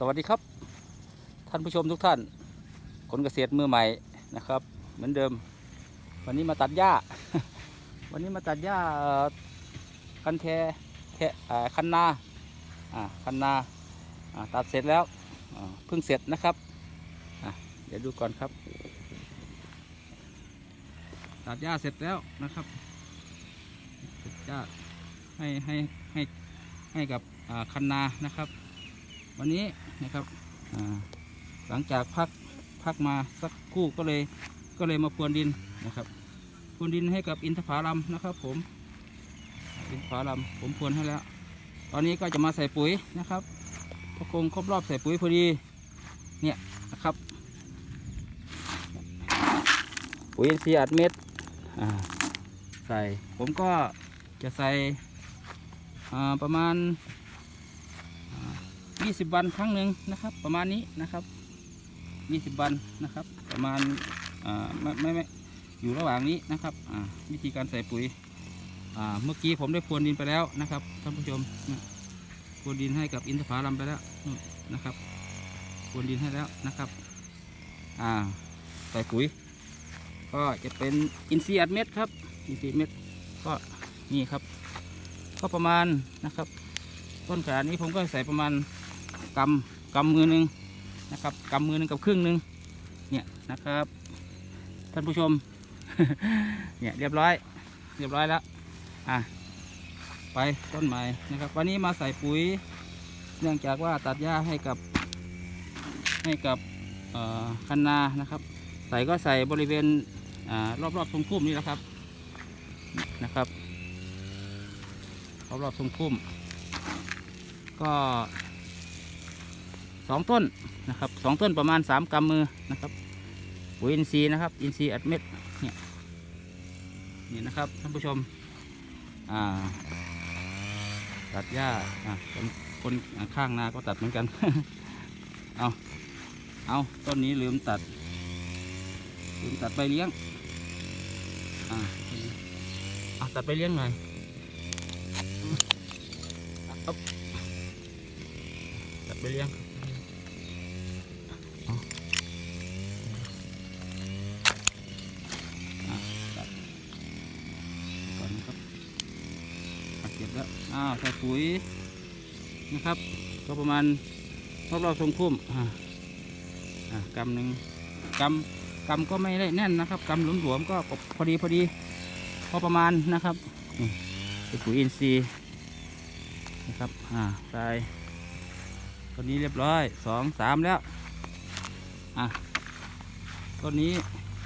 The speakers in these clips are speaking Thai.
สวัสดีครับ ท่านผู้ชมทุกท่าน คนเกษตรมือใหม่นะครับ เหมือนเดิม วันนี้มาตัดหญ้า วันนี้มาตัดหญ้าคันแทแทคันนาคันนาตัดเสร็จแล้วเพิ่งเสร็จนะครับเดี๋ยวดูก่อนครับ ตัดหญ้าเสร็จแล้วนะครับตัดหญ้าให้ให้ให้ให้กับคันนานะครับ วันนี้นะครับหลังจากพักพักมาสักคู่ก็เลยก็เลยมาพรวนดินนะครับพรวนดินให้กับอินทผลัมนะครับ ผมอินทผลัมผมพรวนให้แล้ว ตอนนี้ก็จะมาใส่ปุ๋ยนะครับพอคงครบรอบใส่ปุ๋ยพอดีเนี่ยนะครับ ปุ๋ยอินทรีย์อัดเม็ดใส่ผมก็จะใส่ประมาณ 20 วันครั้งหนึ่งนะครับ ประมาณนี้นะครับ 20 วันนะครับ ประมาณไม่ไม่ไม่อยู่ระหว่างนี้นะครับวิธีการใส่ปุ๋ยเมื่อกี้ผมได้พรวนดินไปแล้วนะครับท่านผู้ชมเนี่ยพรวนดินให้กับอินทผลัมไปแล้วนะครับพรวนดินให้แล้วนะครับใส่ปุ๋ย ก็จะเป็นอินทรีย์อัดเม็ดครับอินทรีย์เม็ดก็นี่ครับ ก็ประมาณนะครับ ต้นขานี้ผมก็ใส่ประมาณ กำกำมือหนึ่งนะครับกำมือหนึ่งกับครึ่งหนึ่งเนี่ยนะครับ ท่านผู้ชม เนี่ยเรียบร้อย เรียบร้อยแล้วอะไปต้นใหม่นะครับ วันนี้มาใส่ปุ๋ย เนื่องจากว่าตัดหญ้าให้กับให้กับคันนานะครับ ใส่ก็ใส่บริเวณอ่ารอบๆทรงพุ่มนี่แหละครับนะครับรอบๆทรงพุ่มก็ สองต้นนะครับสองต้นประมาณสามกำมือนะครับปุ๋ยอินทรีย์นะครับ อินทรีย์อัดเม็ดเนี่ยนี่นะครับท่านผู้ชมอ่าตัดหญ้าอ่าคนคนข้างนาก็ตัดเหมือนกัน เอาเอาต้นนี้ลืมตัด ลืมตัดใบเลี้ยงอ่าเอาตัดใบเลี้ยงหน่อยตัดไปเลี้ยงเอาอะตัดก่อนนะครับตัดเก็บแล้ว อ้าวใส่ปุ๋ยนะครับ ก็ประมาณรอบๆทรงพุ่มอ่ากำหนึ่งกำกำก็ไม่ได้แน่นนะครับกำหลวมๆก็พอดีพอดีพอประมาณนะครับนี่ปุ๋ยอินทรีย์นะครับอ่าใส่ต้นนี้เรียบร้อยสองสามแล้วอะต้นนี้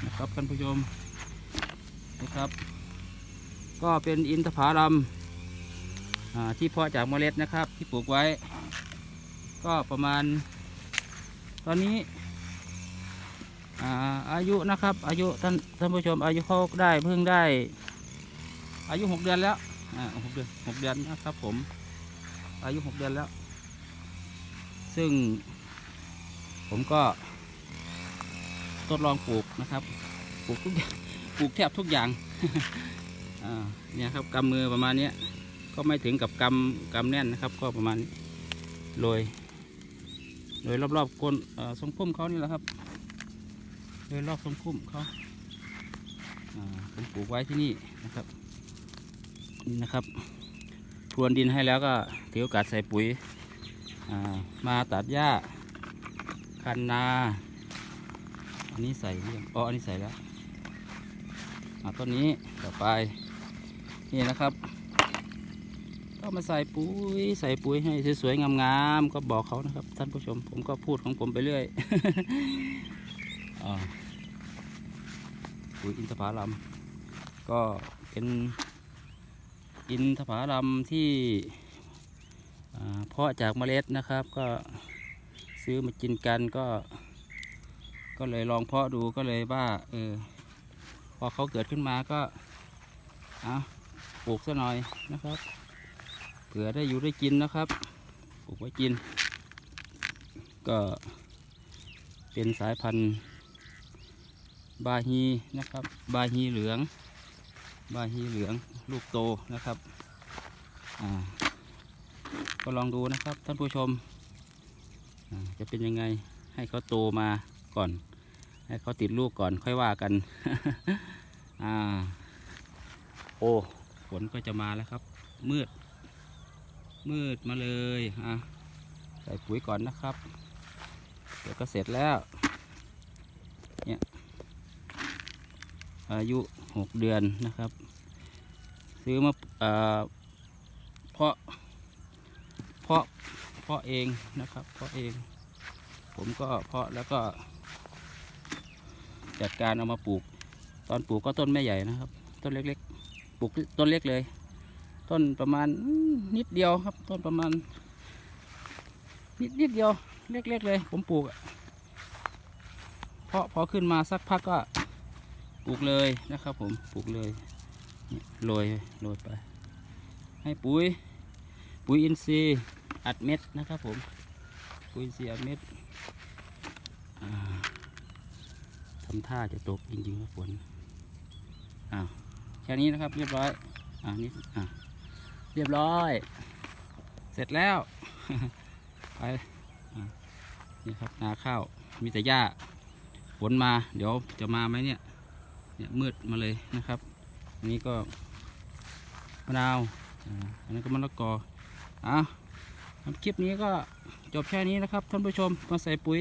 นะครับท่านผู้ชมนะครับ ก็เป็นอินทผลัม ที่เพาะจากเมล็ดนะครับ ที่ปลูกไว้ ก็ประมาณ ตอนนี้อาอายุนะครับอายุท่านท่านผู้ชมอายุเขาได้เพิ่งได้ อายุหกเดือนแล้วหกเดือนหกเดือนนะครับผม อายุหกเดือนแล้ว ซึ่ง ผมก็ทดลองปลูกนะครับปลูกทุกอย่างปลูกแทบทุกอย่างเนี่ยครับกำมือประมาณนี้ ก็ไม่ถึงกับกำกำแน่นนะครับ ก็ประมาณโรยโรยรอบๆก้นเอ่อทรงพุ่มเขานี่แหละครับโรยรอบทรงพุ่มเขาผมปลูกไว้ที่นี่นะครับนี่นะครับพรวนดินให้แล้วก็ถือโอกาสใส่ปุ๋ยามาตัดหญ้าคันนาอันนี้ใส่หรือยังอ๋ออันนี้ใส่แล้วต้นนี้ต่อไปนี่นะครับ ก็มาใส่ปุ๋ยใส่ปุ๋ยให้สวยๆงามๆก็บอกเขานะครับ ท่านผู้ชมผมก็พูดของผมไปเรื่อยปุ๋ยอินทผลัมก็เป็นอินทผลัมที่เพาะจากเมล็ดนะครับ ก็ซื้อมากินกันก็ ก็เลยลองเพาะดูก็เลยว่าเออพอเขาเกิดขึ้นมาก็เอาปลูกซะหน่อยนะครับ เผื่อได้อยู่ได้กินนะครับปลูกไว้กิน ก็เป็นสายพันธุ์บาฮีนะครับ บาฮีเหลือง บาฮีเหลืองลูกโตนะครับอ่าก็ลองดูนะครับท่านผู้ชม จะเป็นยังไงให้เขาโตมาก่อน ให้เขาติดลูกก่อนค่อยว่ากันอ่าโอ้ฝนก็จะมาแล้วครับ มืด มืดมาเลยอะใส่ปุ๋ยก่อนนะครับ เดี๋ยวก็เสร็จแล้ว เนี่ย อายุหกเดือนนะครับ ซื้อมาเอ่อเพาะ เพาะ เพาะเองนะครับ เพาะเอง ผมก็เพาะแล้วก็ จัดการเอามาปลูก ตอนปลูกก็ต้นไม่ใหญ่นะครับ ต้นเล็กๆ ปลูกต้นเล็กเลย ต้นประมาณนิดเดียวครับ ต้นประมาณ นิดนิดเดียวเล็กๆเลย ผมปลูกอะเพราะพอขึ้นมาสักพักก็ปลูกเลยนะครับผมปลูกเลยโรยโรยไป ให้ปุ๋ย ปุ๋ยอินทรีย์อัดเม็ดนะครับผมปุ๋ยอินทรีย์อัดเม็ดทำท่าจะตกจริงๆครับฝนอ้าวแค่นี้นะครับเรียบร้อยอ่านี่อ่า เรียบร้อย เสร็จแล้ว ไปนี่ครับนาข้าวมีแต่หญ้าฝนมา เดี๋ยวจะมาไหมเนี่ย เนี่ยมืดมาเลยนะครับอันนี้ก็มะนาวอันนั้นก็มะละกออะครับคลิปนี้ก็จบแค่นี้นะครับท่านผู้ชมมาใส่ปุ๋ย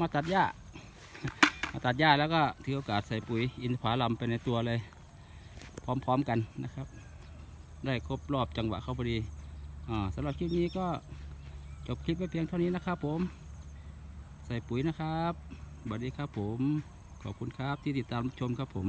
มาตัดหญ้ามาตัดหญ้าแล้วก็ถือโอกาสใส่ปุ๋ยอินทผลัมไปในตัวเลย พร้อมๆกันนะครับ ได้ครบรอบจังหวะเขาพอดีอ่าสำหรับคลิปนี้ก็จบคลิปไว้เพียงเท่านี้นะครับผม ใส่ปุ๋ยนะครับสวัสดีครับผม ขอบคุณครับที่ติดตามชมครับผม